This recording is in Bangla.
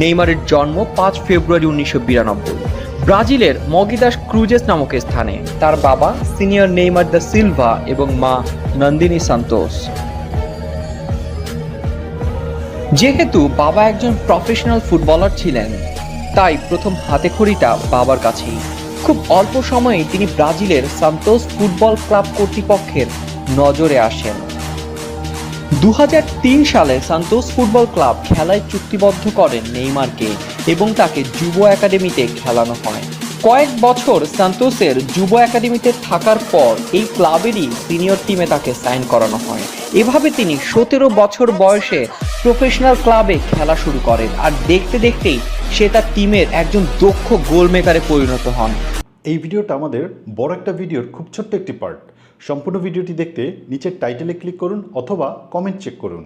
নেইমারের জন্ম পাঁচ ফেব্রুয়ারি উনিশশো বিরানব্বই। ব্রাজিলের মগিদাস ক্রুজেস নামক স্থানে। তার বাবা সিনিয়র নেইমার দ্য সিলভা এবং মা নন্দিনী সান্তোস। যেহেতু বাবা একজন প্রফেশনাল ফুটবলার ছিলেন, তাই প্রথম হাতেখড়িটা বাবার কাছেই। খুব অল্প সময়েই তিনি ব্রাজিলের সান্তোস ফুটবল ক্লাব কর্তৃপক্ষের নজরে আসেন। দু হাজার তিন সালে সান্তোস ফুটবল ক্লাব খেলায় চুক্তিবদ্ধ করেন নেইমারকে এবং তাকে যুব একাডেমিতে খেলানো হয়। কয়েক বছর সান্তোসের যুব একাডেমিতে থাকার পর এই ক্লাবেরই সিনিয়র টিমে তাকে সাইন করানো হয়। এভাবে তিনি সতেরো বছর বয়সে প্রফেশনাল ক্লাবে খেলা শুরু করেন আর দেখতে দেখতেই সে তার টিমের একজন দক্ষ গোলমেকারে পরিণত হন। এই ভিডিওটা আমাদের বড় একটা ভিডিওর খুব ছোট্ট একটি পার্ট সম্পূর্ণ ভিডিওটি দেখতে নিচের টাইটেলে ক্লিক করুন অথবা কমেন্ট চেক করুন।